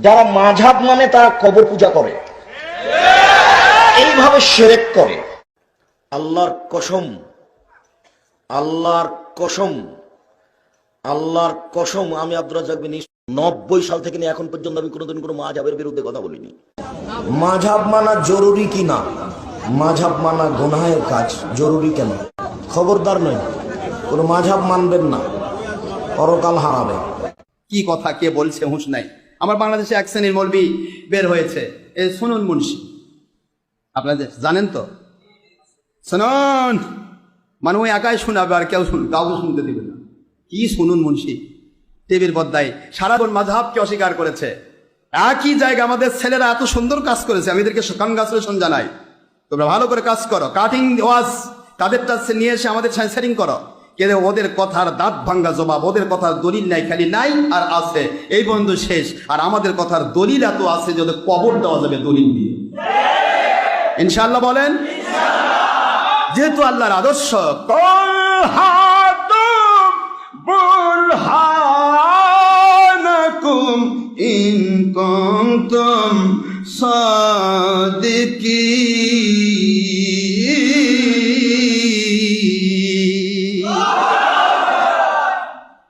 যারা মাঝাব মানে তারা কবর পূজা করে। এইভাবে সেরেক করে। আল্লাহর কসম আল্লাহর কসম আল্লাহর কসম, আমি আব্দুল রাজ্জাক নব্বই সাল থেকে এখন পর্যন্ত আমি কোনোদিন কোনো মাঝাবের বিরুদ্ধে কথা বলিনি। মাঝাব মানা জরুরি কি না? মাঝাব মানা গোনাহের কাজ জরুরি কেন? খবরদার নয়। কোনো মাঝাব মানবেন না। পরকাল হারাবে। কি কথা কে বলছে হুঁশ নাই। আমার বাংলাদেশে এক শ্রেণির মলবি বের হয়েছে। এ শুনুন মুন্সি। আপনাদের জানেন তো? শুনুন মানে ওই একাই শোনাবে আর কেউ শুন কাউকে শুনতে দিবে না। কি শুনুন মুন্সি? টিভির পদ্মায় সারাক্ষণ মাঝহাবকে অস্বীকার করেছে। একই জায়গা আমাদের ছেলেরা এত সুন্দর কাজ করেছে, আমি এদেরকে কনগ্রাচুলেশন জানাই। তোমরা ভালো করে কাজ করো। কাটিং ওয়াজ তাদেরটা নিয়ে এসে আমাদের সেটিং করো। কিন্তু ওদের কথার দাঁত ভাঙ্গা জবাব, ওদের কথার দলিল নাই, খালি নাই আর আছে। এই বন্ধু শেষ। আর আমাদের কথার দলিল এত আছে যে ওদের কবর দেওয়া যাবে দলিল দিয়ে। ইনশাল্লাহ বলেন? যেহেতু আল্লাহর আদর্শ, কল হাতুম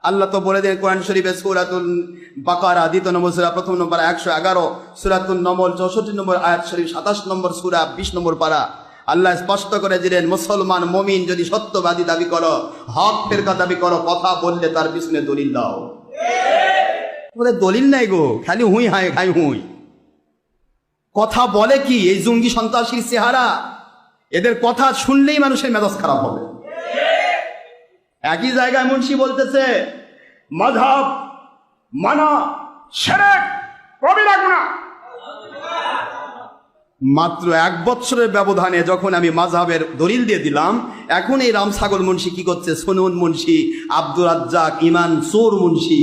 আল্লাহ তো বলে দেন কোরআন শরীফে সুরাতুল বাকারা, দ্বিতীয় নম্বর সুরা, প্রথম নম্বর একশো এগারো সুরাতুল নম্বর চৌষট্টি নম্বর আয়াত শরীফ, সাতাশ নম্বর সুরা, বিশ নম্বর পারা। আল্লাহ স্পষ্ট করে দিলেন, মুসলমান মমিন যদি সত্যবাদী দাবি করো, হক ফেরকা দাবি করো, কথা বললে তার পিছনে দলিল দাও। বলে দলিল নাই গো, খালি হুই হাই খাই হুই। কথা বলে কি? এই জঙ্গি সন্ত্রাসীর চেহারা। এদের কথা শুনলেই মানুষের মেজাজ খারাপ হবে। একই জায়গায় মুন্সি বলতেছে মাধাব মানা সেরেক কবিরা গুণা মাত্র এক বছরের ব্যবধানে যখন আমি মাঝহাবের দলিল দিয়ে দিলাম, এখন এই রাম ছাগল মুন্সি কি করছে? সোনুন মুন্সি, আব্দুর রাজ্জাক, ইমান সোর মুন্সি,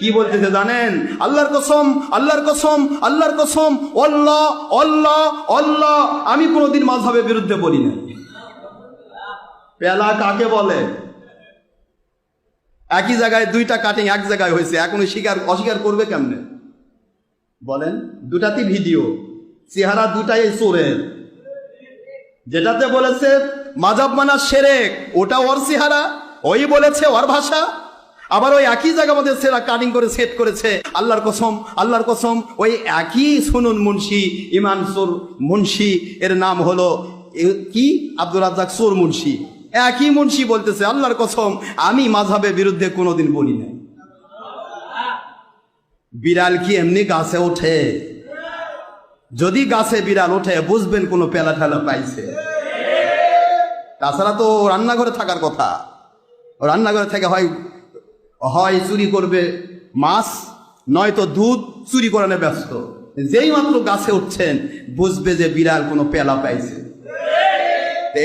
কি বলতেছে জানেন? আল্লাহর কসম আল্লাহর কসম আল্লাহর কসম, অল্লাহ অল্লাহ অল্লাহ, আমি কোনোদিন মাঝহাবের বিরুদ্ধে বলি না পেলা কাকে বলে? একই জায়গায় দুইটা কাটিং এক জায়গায় হয়েছে এখন স্বীকার, অস্বীকার করবে কেমনে? বলেন দুটাতে ভিডিও চেহারা দুটাই চোরের। যেটাতে বলেছে মাজাব মানা সেরেক, ওটা ওর চেহারা, ওই বলেছে ওর ভাষা। আবার ওই একই জায়গা মধ্যে সেরা কাটিং করে সেট করেছে, আল্লাহর কসম আল্লাহর কসম, ওই একই শুনুন মুন্সি ইমান সোর মুন্সি, এর নাম হলো কি? আব্দুল রাজ্জাক সোর মুন্সি। একই মুন্সি বলতেছে, আল্লাহর কসম, আমি মাঝাবের বিরুদ্ধে কোনোদিন বলি নাই। বিড়াল কি এমনি গাছে ওঠে? যদি গাছে বিড়াল ওঠে, বুঝবেন কোনো পেলা ঠেলা পাইছে। তাছাড়া তো রান্নাঘরে থাকার কথা। রান্নাঘরে থেকে হয় হয় চুরি করবে মাছ, নয়তো দুধ চুরি করানো ব্যস্ত। যেই মাত্র গাছে উঠছেন, বুঝবে যে বিড়াল কোনো পেলা পাইছে।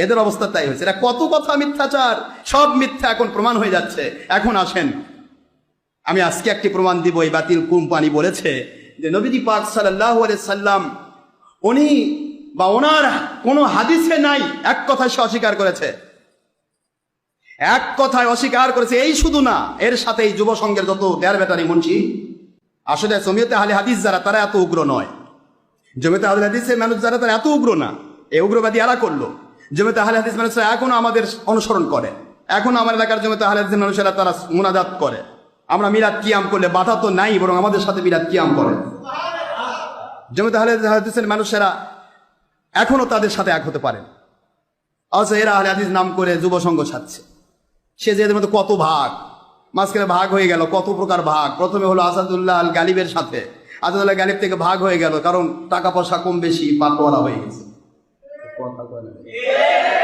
এদের অবস্থা তাই হয়েছে। এরা কত কথা মিথ্যাচার, সব মিথ্যা এখন প্রমাণ হয়ে যাচ্ছে। এখন আসেন, আমি আজকে একটি প্রমাণ দিব, এই বাতিল কোম্পানি বলেছে যে নবীজি পাক সাল্লাহ সাল্লাম, উনি বা ওনার কোনো হাদিসে নাই, এক কথায় সে অস্বীকার করেছে। এক কথায় অস্বীকার করেছে, এই শুধু না, এর সাথে এই যুব সংঘের যত দেড় বেটারি মুন্সি, আসলে সমিয়তে আলে হাদিস যারা, তারা এত উগ্র নয়। জমিতে আহলে হাদিসের মানুষ যারা, তারা এত উগ্র না। এই উগ্রবাদী এরা করল। জমিতে আহলে হাদিস মানুষরা এখনও আমাদের অনুসরণ করে। এখনও আমার এলাকার জমিতে আহলে হাদিস মানুষেরা তারা মুনাজাত করে। আমরা মিলাদ কিয়াম করলে বাধা তো নাই, বরং আমাদের সাথে মিলাদ কিয়াম করে। জমিতে আহলে হাদিসের মানুষেরা এখনও তাদের সাথে এক হতে পারে অথচ এরা আহলে হাদিস নাম করে যুব সংঘ সাজছে সে যে এদের মধ্যে কত ভাগ, মাঝখানে ভাগ হয়ে গেল, কত প্রকার ভাগ। প্রথমে হলো আসাদুল্লাহ আল গালিবের সাথে। আসাদুল্লাহ গালিব থেকে ভাগ হয়ে গেল, কারণ টাকা পয়সা কম বেশি পাতোয়ারা হয়ে গেছে।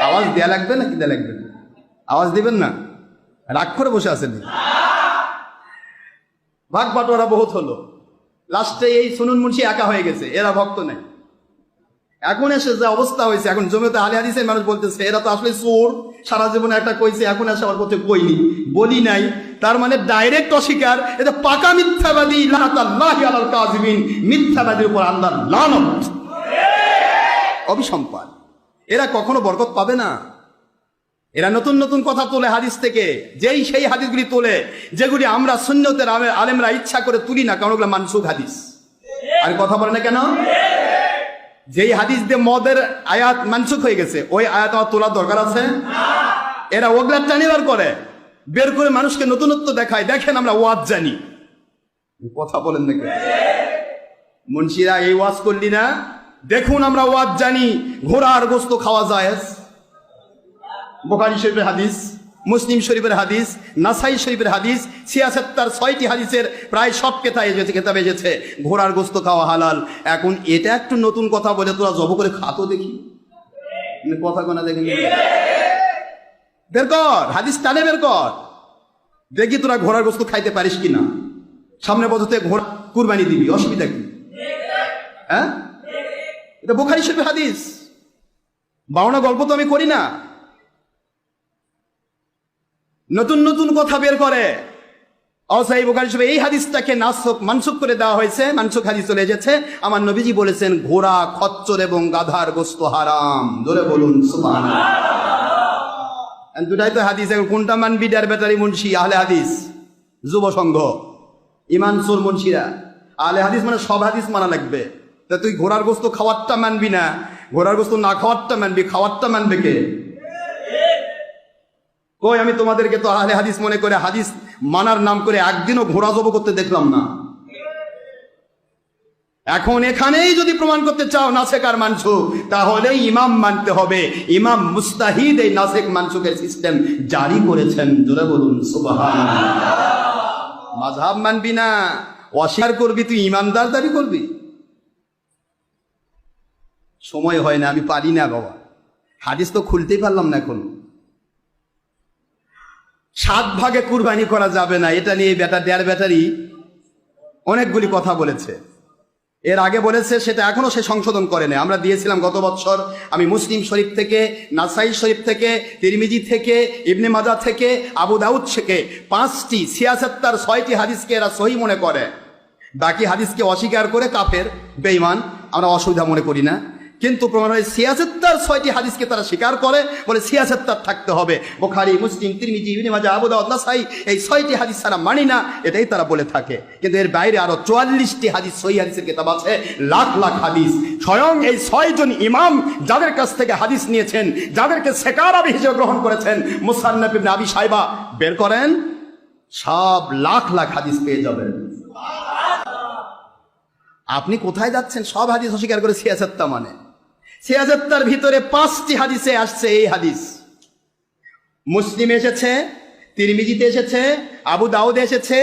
আওয়াজ দেয়া লাগবে না কি দেয়া লাগবে? না? আওয়াজ দিবেন না? রাগ করে বসে আছেন ভাগ বাটোয়ারা বহুত হলো। লাস্টে এই সুনুন মুন্সি একা হয়ে গেছে, এরা ভক্ত নাই। এখন এসে যে অবস্থা হয়েছে, এখন জমিতে আলী হাদিসের মানুষ বলতেছে, এরা তো আসলে চোর, সারা জীবনে একটা কইছে, এখন এসে আমার পথে কইনি বলি নাই। তার মানে ডাইরেক্ট অস্বীকার, এটা পাকা মিথ্যাবাদী মিথ্যাবাদীর উপর আল্লাহর লানত। অবিসম্পাদ এরা কখনো বরকত পাবে না। এরা নতুন নতুন কথা তোলে হাদিস থেকে। যেই সেই হাদিসগুলি তোলে, যেগুলি আমরা সুন্নতের আলেমরা ইচ্ছা করে তুলি না, কারণ ওগুলো মানসুক হাদিস। আর কথা বলে না কেন? যেই হাদিস দিয়ে মদের আয়াত মানসুক হয়ে গেছে, ওই আয়াত আমার তোলার দরকার আছে? এরা ওগুলা টানিবার করে। বের করে মানুষকে নতুনত্ব দেখায়। দেখেন আমরা ওয়াজ জানি। কথা বলেন না নাকি মুন্সিরা এই ওয়াজ করলি না? দেখুন আমরা ওয়াজ জানি, ঘোড়ার গোস্ত খাওয়া যায় বোখারি শরীফের হাদিস, মুসলিম শরীফের হাদিস, নাসাই শরীফের হাদিস সিয়াসত্তার ছয়টি হাদিসের প্রায় সব কেতা এসেছে, কেতাবে এসেছে, ঘোড়ার গোস্ত খাওয়া হালাল। এখন এটা একটু নতুন কথা বলে, তোরা জব করে খাতো দেখি। মানে কথা কোনা দেখেন বের কর, হাদিস টানে বের কর। দেখি তোরা ঘোড়ার গোস্ত খাইতে পারিস কিনা। সামনে বছরতে ঘোড়া কুরবানি দিবি, অসুবিধা কি? হ্যাঁ? এটা বোখারি শরীফের হাদিস। বাউনা গল্প তো আমি করি না। নতুন নতুন কথা বের করে। অসাই বোখারি শরীফে এই হাদিসটাকে নাসক, মানসুক করে দেওয়া হয়েছে। মানসুক হাদিস চলে এসেছে। আমার নবীজি বলেছেন, ঘোড়া, খচ্চর এবং গাধার গোস্ত হারাম। ধরে বলুন And দুটাই তো হাদিস। এখন কোনটা মানবি, ডার ব্যাটারি মুন্সি, আহলে হাদিস? যুব সংঘ ইমান সুর মুন্সিরা। আহলে হাদিস মানে সব হাদিস মানা লাগবে। তা তুই ঘোড়ার গোস্ত খাওয়ারটা মানবি না? ঘোড়ার গোস্ত না খাওয়ারটা মানবি, খাওয়ারটা মানবে কে? কই, আমি তোমাদেরকে তো আহলে হাদিস মনে করে হাদিস মানার নাম করে একদিনও ঘোড়া জব করতে দেখলাম না। এখন এখানেই যদি প্রমাণ করতে চাও নাসেক আর মানসুক তাহলে ইমাম মানতে হবে। ইমাম মুস্তাহিদ এই নাসেক মানসুকের সিস্টেম জারি করেছেন। জোরে বলুন মাঝহাব মানবি না। অস্বীকার করবি, তুই ইমানদার দাবি করবি? সময় হয় না, আমি পারি না বাবা। হাদিস তো খুলতেই পারলাম না এখন। সাত ভাগে কুরবানি করা যাবে না, এটা নিয়ে বেটা, দেড় ব্যাটারি অনেকগুলি কথা বলেছে। এর আগে বলেছে, সেটা এখনও সে সংশোধন করে করেনি আমরা দিয়েছিলাম গত বছর, আমি মুসলিম শরীফ থেকে, নাসাই শরীফ থেকে, তিরমিজি থেকে, ইবনে মাজা থেকে, আবু দাউদ থেকে পাঁচটি সিয়াসত্তার ছয়টি হাদিসকে এরা সহি মনে করে। বাকি হাদিসকে অস্বীকার করে কাফের, বেঈমান, আমরা অসুবিধা মনে করি না। কিন্তু প্রমাণ হয় সিয়াসত্তার ছয়টি হাদিসকে তারা স্বীকার করে, বলে সিয়াসত্তার থাকতে হবে। বোখারি, মুসলিম, তিরমিজি, ইবনে মাজা আবু দাউদ, নাসাই এই ছয়টি হাদিস তারা মানি না, এটাই তারা বলে থাকে। কিন্তু এর বাইরে আরও চুয়াল্লিশটি হাদিস, সহি হাদিসের কিতাব আছে, লাখ লাখ হাদিস। স্বয়ং এই ছয়জন ইমাম যাদের কাছ থেকে হাদিস নিয়েছেন, যাদেরকে সেকারাবি হিসেবে গ্রহণ করেছেন, মুসান্নাফ আবি সাইবা বের করেন, সব লাখ লাখ হাদিস পেয়ে যাবেন। আপনি কোথায় যাচ্ছেন? সব হাদিস অস্বীকার করে সিয়াসত্তা মানে। সিয়াসত্তার ভিতরে পাঁচটি হাদিসে আসছে এই হাদিস। মুসলিম এসেছে তিরমিজিতে এসেছে আবু দাউদে এসেছে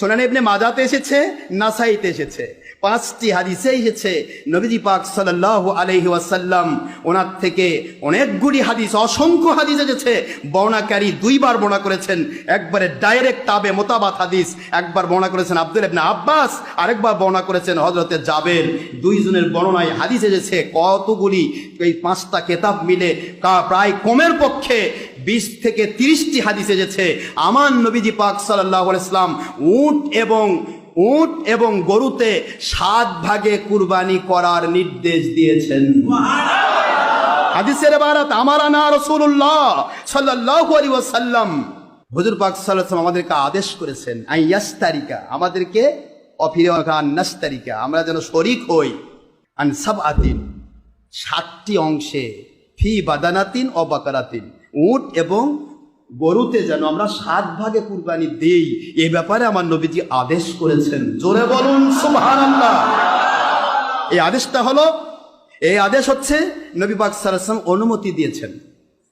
সোনান ইবনে মাজাতে এসেছে, নাসাইতে এসেছে। পাঁচটি হাদিসে এসেছে, নবীজি পাক সাল্লাল্লাহু আলাইহি ওয়াসাল্লাম ওনার থেকে অনেকগুলি হাদিস, অসংখ্য হাদিস এসেছে। বর্ণাকারী দুইবার বর্ণনা করেছেন, একবারে ডাইরেক্ট তাবে মোতাবাত হাদিস, একবার বর্ণনা করেছেন আব্দুল ইবনে আব্বাস, আরেকবার বর্ণনা করেছেন হযরতে জাবের। দুইজনের বর্ণনায় হাদিস এসেছে, কতগুলি, এই পাঁচটা কেতাব মিলে প্রায় কমের পক্ষে বিশ থেকে তিরিশটি হাদিস এসেছে। আমার নবীজি পাক সাল্লাহ ইসলাম উট এবং উট এবং গরুতে সাত ভাগে কুরবানি করার নির্দেশ দিয়েছেন। হাদিসের বারাত আমার আনা রসুল্লাহ আলাইহি ওয়াসাল্লাম। হুজুর পাক ওয়াসাল্লাম আমাদেরকে আদেশ করেছেন আই আমাদেরকে নাস্তারিকা। আমরা যেন শরিক হই। আন সাবআতিন, সাতটি অংশে ফি বাদানাতিন ও বাকারাতিন। উট এবং গরুতে যেন আমরা সাত ভাগে কুরবানি দেই, এ ব্যাপারে আমার নবীজি আদেশ করেছেন। জোরে বলুন এই আদেশটা হলো, এই আদেশ হচ্ছে নবী পাক সাল্লাম অনুমতি দিয়েছেন।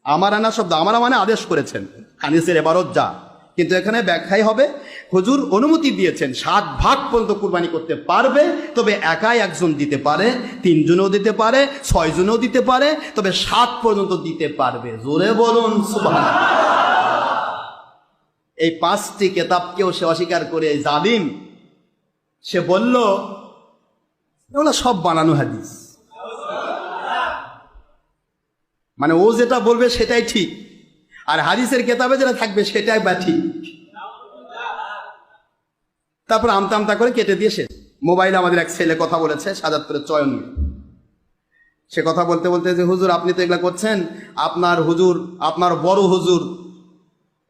আমার আনা শব্দ, আমার মানে আদেশ করেছেন। হানিসের এবারত যা। কিন্তু এখানে ব্যাখ্যাই হবে, হুজুর অনুমতি দিয়েছেন, সাত ভাগ পর্যন্ত কুরবানি করতে পারবে, তবে একাই একজন দিতে পারে, তিনজনও দিতে পারে, ছয়জনও দিতে পারে, তবে সাত পর্যন্ত দিতে পারবে। জোরে বলুন এই পাঁচটি কেতাবকেও সে অস্বীকার করে জালিম, সে বলল, এগুলো সব বানানো হাদিস। মানে ও যেটা বলবে সেটাই ঠিক, আর হাদিসের কেতাবে যেটা থাকবে সেটাই বা ঠিক। তারপর আমতা আমতা করে কেটে দিয়ে শেষ। মোবাইলে আমাদের এক ছেলে কথা বলেছে সাজাত্তরের চয়ন সে কথা বলতে বলতে যে, হুজুর, আপনি তো এগুলা করছেন। আপনার হুজুর, আপনার বড় হুজুর,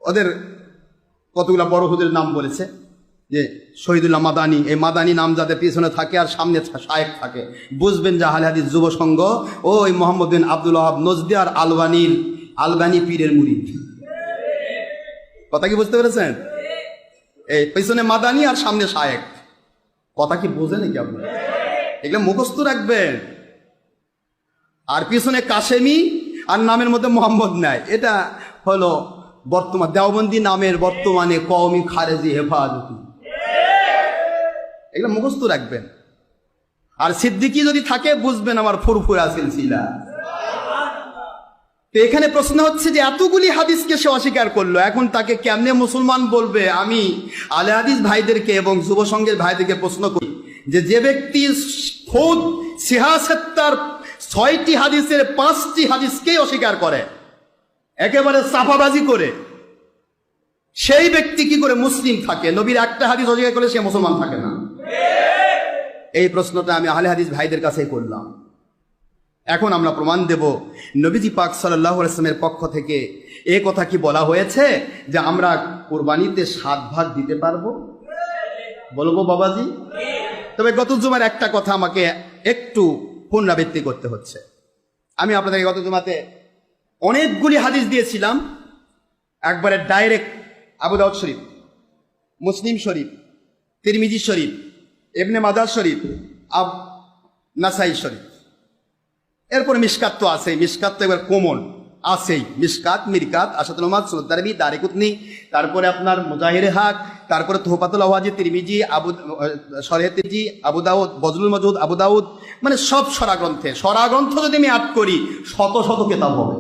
ওদের কতগুলা বড় হুজুরের নাম বলেছে? যে শহীদুল্লাহ মাদানি। এই মাদানি নাম যাতে পিছনে থাকে আর সামনে শায়েক থাকে। বুঝবেন যে, আহলে হাদিস যুব সংঘ, ওই মোহাম্মদ বিন আব্দুল ওয়াহাব নজদি আর আলবানির, আলবানি পীরের মুরিদ কথা কি বুঝতে পেরেছেন? এই পিছনে মাদানি আর সামনে শায়েক। কথা কি বোঝে নাকি আপনি এগুলো মুখস্থ রাখবেন। আর পিছনে কাশেমি আর নামের মধ্যে মোহাম্মদ নাই। এটা হলো বর্তমান দেওবন্দি নামের বর্তমানে কওমি খারেজি হেফাজতি। এগুলো মুখস্থ রাখবেন। আর সিদ্দিকি যদি থাকে, বুঝবেন আমার ফুরফুরা সিলসিলা। তো এখানে প্রশ্ন হচ্ছে যে এতগুলি হাদিসকে সে অস্বীকার করল। এখন তাকে কেমনে মুসলমান বলবে? আমি আলে হাদিস ভাইদেরকে এবং যুব সংঘের ভাইদেরকে প্রশ্ন করি যে যে ব্যক্তি খোদ সিহাসেত্তার ছয়টি হাদিসের পাঁচটি হাদিসকেই অস্বীকার করে, একেবারে সাফাবাজি করে, সেই ব্যক্তি কি করে মুসলিম থাকে? নবীর একটা হাদিস অস্বীকার করলে সে মুসলমান থাকে না। এই প্রশ্নটা আমি আহলে হাদিস ভাইদের কাছেই করলাম। এখন আমরা প্রমাণ দেব নবীজি পাক সাল্লাহ আসলামের পক্ষ থেকে এ কথা কি বলা হয়েছে যে আমরা কোরবানিতে সাত ভাগ দিতে পারব? বলব বাবাজি? তবে গত জুমার একটা কথা আমাকে একটু পুনরাবৃত্তি করতে হচ্ছে। আমি আপনাদেরকে গত জুমাতে অনেকগুলি হাদিস দিয়েছিলাম। একবারে ডাইরেক্ট আবু দাউদ শরীফ, মুসলিম শরীফ, তিরমিজি শরীফ এবনে মাদার শরীফ আব নাসাই শরীফ। এরপরে মিসকাত তো আছেই মিসকাত তো এবার কোমল আছেই। মিসকাত মিরকাত, আসাদুল রহমান সুলতারবি দারিকুতনি তারপরে আপনার মুজাহির হাক, তারপরে তোহপাতুল আওয়াজি, তিরমিজি, আবু সরহে তিরজি আবু দাউদ বজলুল মজুদ, আবু দাউদ মানে সব সরা গ্রন্থে সরা গ্রন্থ যদি আমি আট করি, শত শত কেতাব হবে।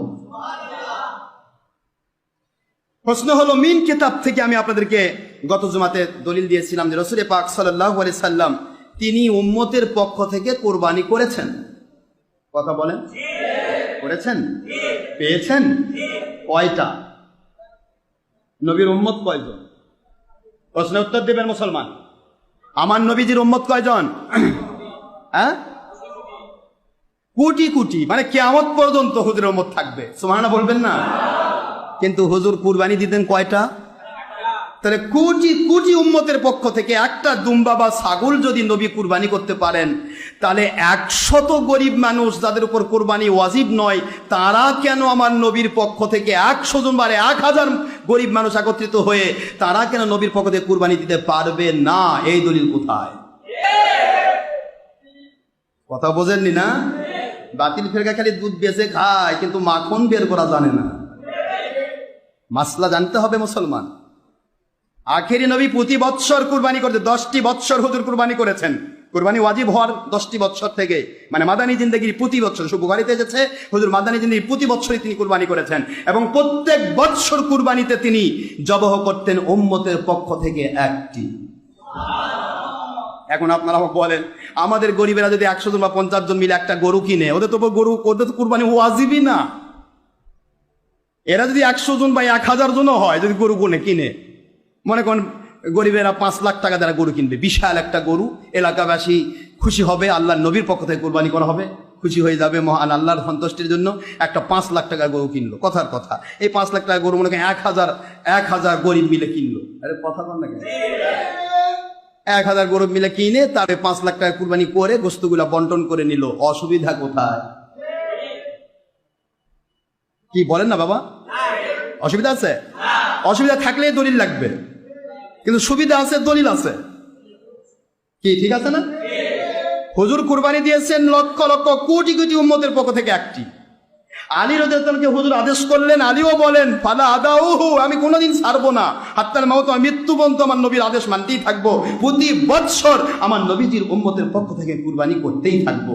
প্রশ্ন হলো, মিন কেতাব থেকে আমি আপনাদেরকে গত জুমাতে দলিল দিয়েছিলাম যে রসুল পাক সাল্লাহ সাল্লাম, তিনি উম্মতের পক্ষ থেকে কোরবানি করেছেন। কথা বলেন? করেছেন? পেয়েছেন? কয়টা? নবীর উম্মত কয়জন? প্রশ্নের উত্তর দেবেন মুসলমান। আমার নবীজির উম্মত কয়জন? হ্যাঁ? কোটি কোটি মানে কেয়ামত পর্যন্ত হুজুরের উম্মত থাকবে। সুমানা বলবেন না? কিন্তু হুজুর কুরবানি দিতেন কয়টা? তাহলে কোটি কোটি উম্মতের পক্ষ থেকে একটা দুম্বা বা ছাগল যদি নবী কুরবানি করতে পারেন তাহলে একশত গরিব মানুষ যাদের উপর কোরবানি ওয়াজিব নয়, তারা কেন আমার নবীর পক্ষ থেকে একশো জন বারে এক হাজার গরিব মানুষ একত্রিত হয়ে তারা কেন নবীর পক্ষ থেকে কুরবানি দিতে পারবে না? এই দলিল কোথায়? কথা বোঝেননি না? বাতিল ফেরকা খালি দুধ বেঁচে খায়, কিন্তু মাখন বের করা জানে না। মাসলা জানতে হবে মুসলমান। আখেরি নবী প্রতি বৎসর কুরবানি করতে, দশটি বৎসর হুজুর কুরবানি করেছেন। কুরবানি ওয়াজিব হওয়ার দশটি বৎসর থেকে মানে মাদানী জিন্দগির প্রতি বছর বুখারিতে এসেছে, হুজুর মাদানী জিন্দগির প্রতি বৎসরই তিনি কুরবানি করেছেন। এবং প্রত্যেক বৎসর কুরবানিতে তিনি জবহ করতেন উম্মতের পক্ষ থেকে একটি। এখন আপনারা বলেন, আমাদের গরিবেরা যদি একশো জন বা পঞ্চাশ জন মিলে একটা গরু কিনে, ওদের তো গরু, ওদের তো কুরবানি ওয়াজিবই না। এরা যদি একশো জন বা এক হাজার জনও হয়, যদি গরু কিনে, মনে করেন গরিবেরা পাঁচ লাখ টাকা দ্বারা গরু কিনবে। বিশাল একটা গরু, এলাকাবাসী খুশি হবে, আল্লাহর নবীর পক্ষ থেকে কোরবানি করা হবে। খুশি হয়ে যাবে মহান আল্লাহর সন্তুষ্টির জন্য একটা পাঁচ লাখ টাকা গরু কিনলো। কথার কথা, এই পাঁচ লাখ টাকা গরু মনে করেন এক হাজার এক হাজার গরিব মিলে কিনলো। আরে কথা বল না? এক হাজার গরিব মিলে কিনে তারপরে পাঁচ লাখ টাকা কুরবানি করে গোস্তগুলা বন্টন করে নিল। অসুবিধা কোথায়? কি বলেন না বাবা? অসুবিধা আছে? অসুবিধা থাকলেই দলিল লাগবে। কিন্তু সুবিধা আছে, দলিল আছে। কি, ঠিক আছে না? হুজুর কুরবানি দিয়েছেন লক্ষ লক্ষ কোটি কোটি উম্মতের পক্ষ থেকে একটি। আলী রোদাকে হুজুর আদেশ করলেন, আলীও বলেন, ফালা আদাউহু, আমি কোনোদিন ছাড়বো না। হাত্তার মাউত আমার মৃত্যু পর্যন্ত আমার নবীর আদেশ মানতেই থাকব। প্রতি বৎসর আমার নবীজির উম্মতের পক্ষ থেকে কুরবানি করতেই থাকব।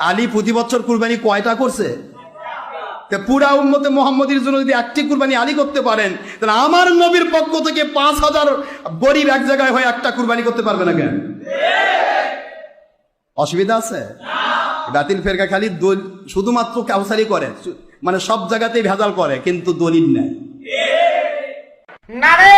আলী প্রতি বছর কুরবানি কয়টা করছে? তা পুরা উম্মতে মোহাম্মদীর জন্য যদি একটি কুরবানি আলী করতে পারেন, তাহলে আমার নবীর পক্ষ থেকে পাঁচ হাজার গরিব এক জায়গায় হয়ে একটা কুরবানি করতে পারবে না কেন? অসুবিধা আছে? বাতিল ফেরকা খালি দল- শুধুমাত্র কাউসারি করে মানে সব জায়গাতেই ভেজাল করে, কিন্তু দলিল নেয় নারে